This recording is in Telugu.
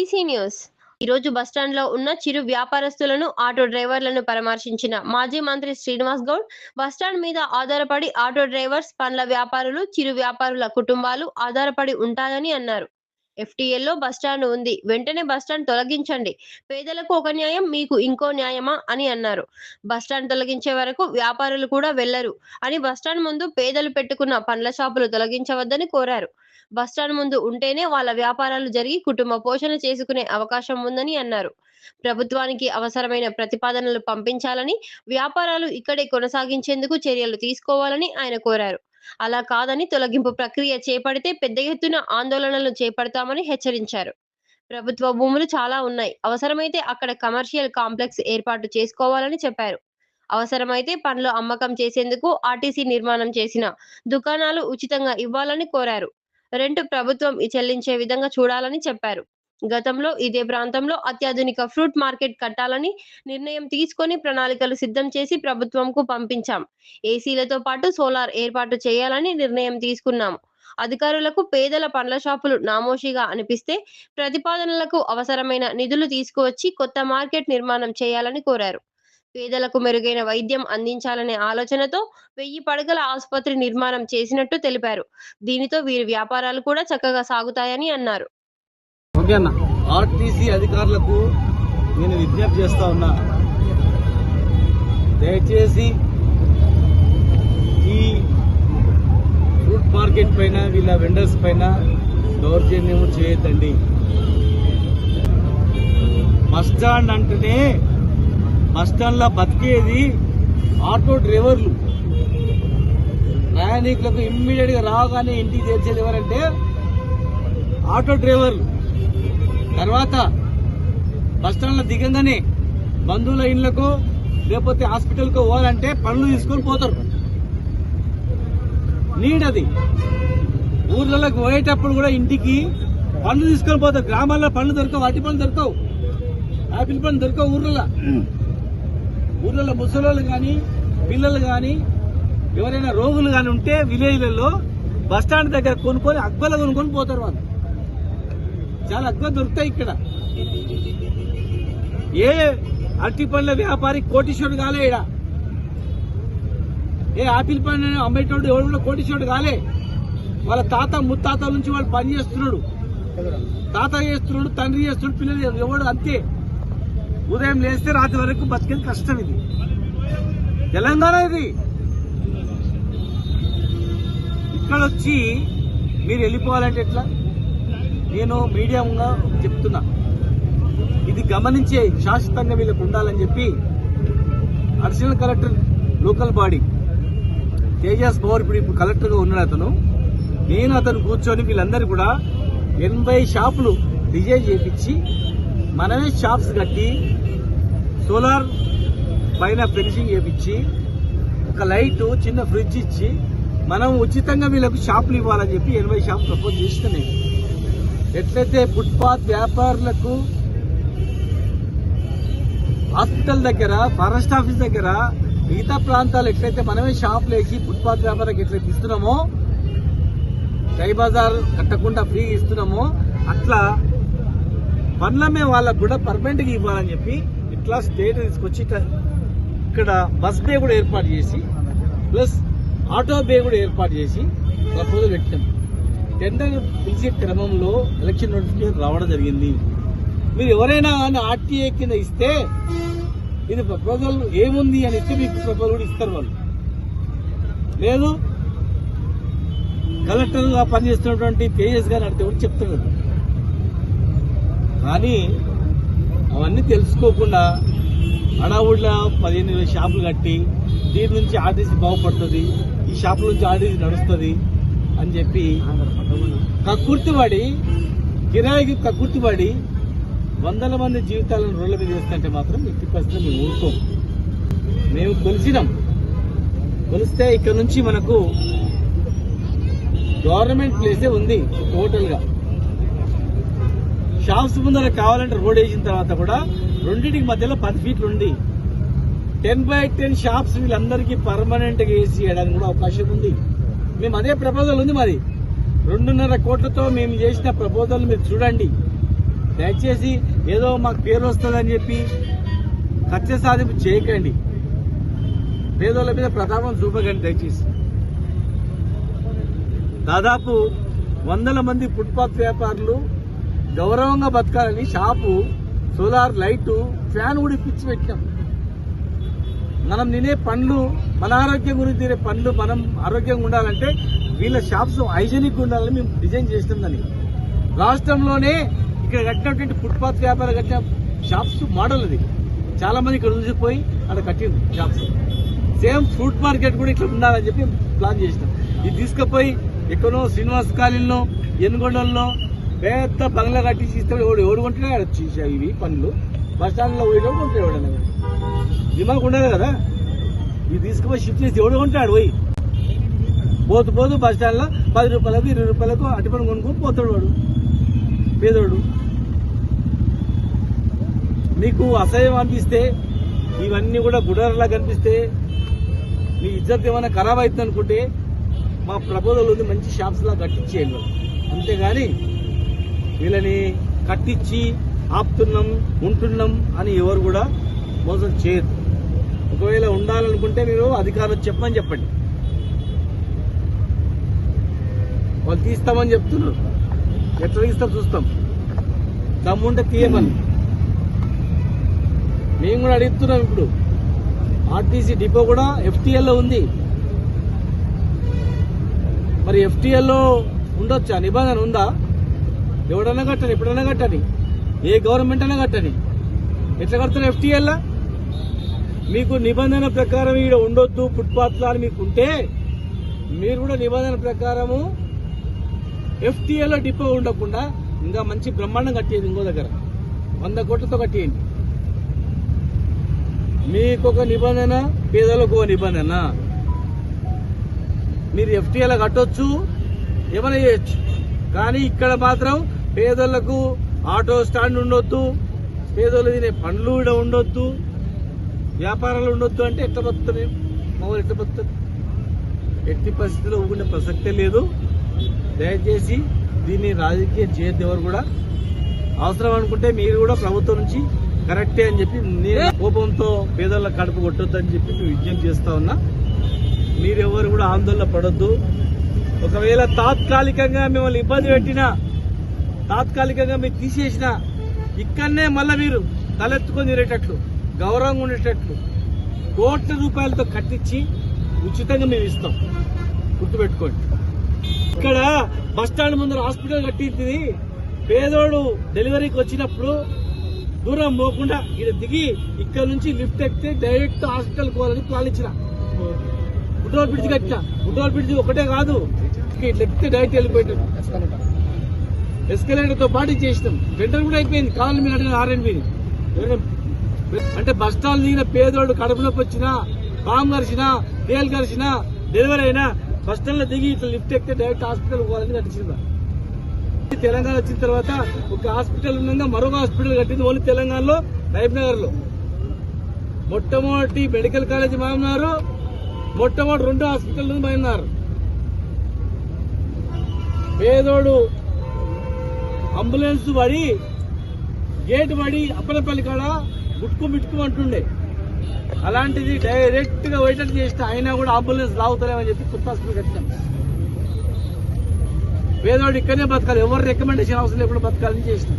వెల్కమ్ న్యూస్ ఈరోజు బస్టాండ్లో ఉన్న చిరు వ్యాపారస్తులను ఆటో డ్రైవర్లను పరామర్శించిన మాజీ మంత్రి శ్రీనివాస్ గౌడ్ బస్టాండ్ మీద ఆధారపడి ఆటో డ్రైవర్స్ పండ్ల వ్యాపారులు చిరు వ్యాపారుల కుటుంబాలు ఆధారపడి ఉంటాయని అన్నారు. ఎఫ్టీఎల్లో బస్టాండ్ ఉంది. వెంటనే బస్టాండ్ తొలగించండి. పేదలకు ఒక న్యాయం మీకు ఇంకో న్యాయమా అని అన్నారు. బస్టాండ్ తొలగించే వరకు వ్యాపారులు కూడా వెళ్ళరు అని బస్టాండ్ ముందు పేదలు పెట్టుకున్న పండ్ల షాపులు తొలగించవద్దని కోరారు. బస్టాండ్ ముందు ఉంటేనే వాళ్ళ వ్యాపారాలు జరిగి కుటుంబ పోషణ చేసుకునే అవకాశం ఉందని అన్నారు. ప్రభుత్వానికి అవసరమైన ప్రతిపాదనలు పంపించాలని వ్యాపారాలు ఇక్కడే కొనసాగించేందుకు చర్యలు తీసుకోవాలని ఆయన కోరారు. అలా కాదని తొలగింపు ప్రక్రియ చేపడితే పెద్ద ఎత్తున ఆందోళనలు చేపడతామని హెచ్చరించారు. ప్రభుత్వ భూములు చాలా ఉన్నాయి. అవసరమైతే అక్కడ కమర్షియల్ కాంప్లెక్స్ ఏర్పాటు చేసుకోవాలని చెప్పారు. అవసరమైతే పనులు అమ్మకం చేసేందుకు ఆర్టీసీ నిర్మాణం చేసిన దుకాణాలు ఉచితంగా ఇవ్వాలని కోరారు. రెంట్ ప్రభుత్వం చెల్లించే విధంగా చూడాలని చెప్పారు. గతంలో ఇదే ప్రాంతంలో అత్యాధునిక ఫ్రూట్ మార్కెట్ కట్టాలని నిర్ణయం తీసుకొని ప్రణాళికలు సిద్ధం చేసి ప్రభుత్వంకు పంపించాం. ఏసీలతో పాటు సోలార్ ఏర్పాటు చేయాలని నిర్ణయం తీసుకున్నాం. అధికారులకు పేదల పండ్ల షాపులు నామోషిగా అనిపిస్తే ప్రతిపాదనలకు అవసరమైన నిధులు తీసుకువచ్చి కొత్త మార్కెట్ నిర్మాణం చేయాలని కోరారు. పేదలకు మెరుగైన వైద్యం అందించాలనే ఆలోచనతో వెయ్యి పడకల ఆసుపత్రి నిర్మాణం చేసినట్టు తెలిపారు. దీనితో వీరి వ్యాపారాలు కూడా చక్కగా సాగుతాయని అన్నారు. ఆర్టీసీ అధికారులకు నేను విజ్ఞప్తి చేస్తా ఉన్నా. దయచేసి ఈ ఫ్రూట్ మార్కెట్ పైన వీళ్ళ వెండర్స్ పైన దౌర్జన్యం చేయొద్దండి. బస్ స్టాండ్ అంటేనే బస్ స్టాండ్లో బతికేది ఆటో డ్రైవర్లు. ప్రయాణికులకు ఇమ్మీడియట్గా రాగానే ఇంటికి చేర్చేది ఎవరంటే ఆటో డ్రైవర్లు. తర్వాత బస్ స్టాండ్లో దిగంగానే బంధువుల ఇండ్లకు లేకపోతే హాస్పిటల్కు పోవాలంటే పనులు తీసుకొని పోతారు. నీడ్ అది. ఊర్లలోకి పోయేటప్పుడు కూడా ఇంటికి పనులు తీసుకొని పోతారు. గ్రామాల్లో పనులు దొరకవు అతి పనులు దొరకవు. ఆపిల్ పనులు దొరకవు ఊర్లలో. ఊర్లలో ముసలోళ్ళు కానీ పిల్లలు కానీ ఎవరైనా రోగులు కానీ ఉంటే విలేజ్లలో బస్ స్టాండ్ దగ్గర కొనుక్కొని అగ్బల కొనుక్కొని పోతారు వాళ్ళు. చాలా అగ్బలు దొరుకుతాయి ఇక్కడ. ఏ అరటి పండ్ల వ్యాపారి కోటీశ్వరుడు కాలే ఈడ. ఏ ఆపిల్ పండ్ల అమ్మేటోడు ఎవడు కూడా కోటీశ్వరుడు కాలే. వాళ్ళ తాత ముత్తాత నుంచి వాళ్ళు పని చేస్తున్నాడు. తాత చేస్తున్నాడు తండ్రి చేస్తున్నాడు పిల్లలు ఎవడు అంతే. ఉదయం లేస్తే రాత్రి వరకు బతికేది కష్టం ఇది. తెలంగాణ ఇది. ఇక్కడ వచ్చి మీరు వెళ్ళిపోవాలంటే ఎట్లా? నేను మీడియంగా చెప్తున్నా. ఇది గమనించే శాశ్వతంగా వీళ్ళకు ఉండాలని చెప్పి additional collector local body Tejas Pawar ఇప్పుడు ఇప్పుడు కలెక్టర్గా ఉన్నాడు అతను. నేను అతను కూర్చొని వీళ్ళందరూ కూడా ఎనభై షాపులు డిజైన్ చేయించి మనమే షాప్స్ కట్టి సోలార్ పైన ఫినిషింగ్ వేపించి ఒక లైట్ చిన్న ఫ్రిడ్జ్ ఇచ్చి మనం ఉచితంగా వీళ్ళకు షాపులు ఇవ్వాలని చెప్పి ఎనభై షాప్ ప్రపోజ్ చేస్తున్నాయి. ఎట్లయితే ఫుట్పాత్ వ్యాపారులకు హాస్పిటల్ దగ్గర ఫారెస్ట్ ఆఫీస్ దగ్గర మిగతా ప్రాంతాలు ఎట్లయితే మనమే షాపులు వేసి ఫుట్పాత్ వ్యాపారానికి ఎట్లయితే ఇస్తున్నామో టై బజార్ కట్టకుండా ఫ్రీ ఇస్తున్నామో అట్లా పనులమ్మే వాళ్ళకు కూడా పర్మనెంట్గా ఇవ్వాలని చెప్పి ఇట్లా స్టేట్ తీసుకొచ్చి ఇక్కడ బస్ బే కూడా ఏర్పాటు చేసి ప్లస్ ఆటో బే కూడా ఏర్పాటు చేసి ప్రపోజల్ పెట్టాం. టెండర్ పిలిచే క్రమంలో ఎలక్షన్ నోటిఫికేషన్ రావడం జరిగింది. మీరు ఎవరైనా కానీ ఆర్టీఏ కింద ఇస్తే ఇది ప్రపోజల్ ఏముంది అని ఇస్తే మీకు ప్రపోజల్ కూడా ఇస్తారు వాళ్ళు. లేదు కలెక్టర్గా పనిచేస్తున్నటువంటి పేజెస్ గారు అడితే కూడా చెప్తున్నారు కానీ అవన్నీ తెలుసుకోకుండా అడావుడిలో పదిహేను ఇరవై షాపులు కట్టి దీని నుంచి ఆర్టీసీ బాగుపడుతుంది ఈ షాపుల నుంచి ఆర్టీసీ నడుస్తుంది అని చెప్పి కక్కుర్తిపడి కిరాయికి కక్కుర్తిపడి వందల మంది జీవితాలను రోడ్ల మీద వేస్తుంటే మాత్రం ఎట్టి పరిస్థితులు మేము ఊరుకోం. మేము కొలిసినాం. కొలిస్తే ఇక్కడ నుంచి మనకు గవర్నమెంట్ ప్లేసే ఉంది టోటల్గా షాప్స్ ముందర కావాలంటే రోడ్ వేసిన తర్వాత కూడా రెండింటికి మధ్యలో పది ఫీట్లు ఉంది టెన్ బై టెన్ షాప్స్ వీళ్ళందరికీ పర్మనెంట్గా వేసి వేయడానికి కూడా అవకాశం ఉంది. మేము అదే ప్రపోజల్ ఉంది మరి. రెండున్నర కోట్లతో మేము చేసిన ప్రపోజల్ మీరు చూడండి. దయచేసి ఏదో మాకు పేరు వస్తుందని చెప్పి ఖర్చు సాధింపు చేయకండి. పేదోళ్ళ మీద ప్రతాపం చూపకండి దయచేసి. దాదాపు వందల మంది ఫుట్పాత్ వ్యాపారులు గౌరవంగా బతకాలని షాపు సోలార్ లైటు ఫ్యాన్ కూడా ఇప్పించి పెట్టాం. మనం తినే పండ్లు మన ఆరోగ్యం గురించి తినే పండ్లు మనం ఆరోగ్యంగా ఉండాలంటే వీళ్ళ షాప్స్ హైజీనిక్ ఉండాలని మేము డిజైన్ చేసినాం దాన్ని. రాష్ట్రంలోనే ఇక్కడ కట్టినటువంటి ఫుట్పాత్ వ్యాపారం కట్టిన షాప్స్ మోడల్ అది చాలా మంది ఇక్కడ చూసిపోయి అక్కడ కట్టింది షాప్స్. సేమ్ ఫ్రూట్ మార్కెట్ కూడా ఇట్లా ఉండాలని చెప్పి ప్లాన్ చేసినాం. ఇది తీసుకుపోయి ఎక్కడో శ్రీనివాస్ కాలనీలో ఎనుగొండల్లో పెద్ద బంగ్లా కట్టించి ఇస్తే ఎవడు ఎవడు కొంటున్నాడు? ఇవి పనులు బస్ స్టాండ్లో పోయడం కొంటే ఎవడన్నా? దిమాకు ఉండదు కదా? ఇది తీసుకుపోయి షిఫ్ట్ చేసి ఎవడు కొంటాడు పోయి. పోతు పోతు బస్ స్టాండ్లో పది రూపాయలకు ఇరవై రూపాయలకు అటుపని కొనుక్కొని పోతాడు వాడు. పేదోడు. మీకు అసహ్యం అనిపిస్తే ఇవన్నీ కూడా గుడారలా కనిపిస్తే మీ ఇజ్జత్ ఏమైనా ఖరాబ్ అవుతుంది అనుకుంటే మా ప్రపోజల్ ఉంది మంచి షాప్స్లా కట్టించేయండి. అంతేగాని వీళ్ళని కట్టించి ఆపుతున్నాం ఉంటున్నాం అని ఎవరు కూడా మోసం చేయదు ఒకవేళ ఉండాలనుకుంటే మీరు అధికారులు చెప్పమని చెప్పండి. వాళ్ళు తీస్తామని చెప్తున్నారు. ఎట్లా తీస్తాం చూస్తాం. దమ్ముంటే తీయమని. మేము కూడా అడుగుతున్నాం ఇప్పుడు. ఆర్టీసీ డిపో కూడా ఎఫ్టీఎల్లో ఉంది. మరి ఎఫ్టీఎల్లో ఉండొచ్చా? నిబంధన ఉందా? ఎవడన్నా కట్టని ఎప్పుడన్నా కట్టని ఏ గవర్నమెంట్ అయినా కట్టని ఎట్లా కడతారు ఎఫ్టీఎల్లా మీకు నిబంధన ప్రకారం ఇక్కడ ఉండొద్దు ఫుట్పాత్లా అని మీకు ఉంటే మీరు కూడా నిబంధన ప్రకారము ఎఫ్టీఏలో డిపో ఉండకుండా ఇంకా మంచి బ్రహ్మాండం కట్టేది ఇంకో దగ్గర. వంద కోట్లతో కట్టేయండి. మీకు ఒక నిబంధన పేదలకు ఒక నిబంధన. మీరు ఎఫ్టీఏలో కట్టొచ్చు ఏమైనా చేయొచ్చు. కానీ ఇక్కడ మాత్రం పేదలకు ఆటో స్టాండ్ ఉండొద్దు పేదోళ్ళు తినే పండ్లు కూడా ఉండొద్దు వ్యాపారాలు ఉండొద్దు అంటే ఎట్లా బతుకుతారు? మామూలు ఎట్లా బతుకుతారు? ఎట్టి పరిస్థితిలో ఊకునే ప్రసక్తే లేదు. దయచేసి దీన్ని రాజకీయ చేయొద్దు ఎవరు కూడా అవసరం అనుకుంటే మీరు కూడా ప్రభుత్వం నుంచి కరెక్టే అని చెప్పి నేను కోపంతో పేదల కడుపు కొట్టొద్దని అని చెప్పి మేము విజ్ఞప్తి చేస్తా ఉన్నా. మీరెవరు కూడా ఆందోళన పడొద్దు. ఒకవేళ తాత్కాలికంగా మిమ్మల్ని ఇబ్బంది పెట్టినా తాత్కాలికంగా మీరు తీసేసిన ఇక్కడనే మళ్ళీ మీరు తలెత్తుకొని తిరేటట్లు గౌరవంగా ఉండేటట్లు కోట్ల రూపాయలతో కట్టించి ఉచితంగా మేము ఇస్తాం. గుర్తుపెట్టుకోండి. ఇక్కడ బస్టాండ్ ముందర హాస్పిటల్ కట్టింది. పేదోడు డెలివరీకి వచ్చినప్పుడు దూరం పోకుండా ఇక్కడ దిగి ఇక్కడ నుంచి లిఫ్ట్ ఎక్కితే డైరెక్ట్ హాస్పిటల్ పోవాలని ప్లాన్ ఇచ్చిన. గుడ్డోల్ బ్రిడ్జ్ కట్టిన. గుడ్డోల్ బ్రిడ్జ్ ఒకటే కాదు. ఇట్లా ఎక్కితే డైరెక్ట్ వెళ్ళిపోయింది ఎస్కలేటర్తో పాటు చేసినాం. టెండర్ కూడా అయిపోయింది. కావాలి మీద అడిగిన ఆర్ఎన్బిని అంటే బస్ స్టాండ్ దిగిన పేదోడు కడుపు నొప్పి వచ్చినా బామ్ కరిచినా తేలు కరిచినా డెలివరీ అయినా బస్ స్టాండ్లో దిగి ఇట్లా లిఫ్ట్ ఎక్కితే డైరెక్ట్ హాస్పిటల్ పోవాలని కట్టించింది తెలంగాణ వచ్చిన తర్వాత ఒక హాస్పిటల్ ఉండగా మరొక హాస్పిటల్ కట్టింది ఓన్లీ తెలంగాణలో నైబ్ నగర్లో మొట్టమొదటి మెడికల్ కాలేజ్ మామన్నారు మొట్టమొదటి రెండు హాస్పిటల్ నుంచి పేదోడు అంబులెన్స్ పడి గేట్ పడి అప్పలపల్లి కాడ గుట్టుకు మిట్టుకు అంటుండే. అలాంటిది డైరెక్ట్గా వెయిటర్ చేస్తే అయినా కూడా అంబులెన్స్ లాగుతలేమని చెప్పి కొత్త కట్టాం పేదవాడు ఇక్కడనే బతకాలి ఎవరు రికమెండేషన్ అవసరం లేకుండా బతకాలని చేసినాం.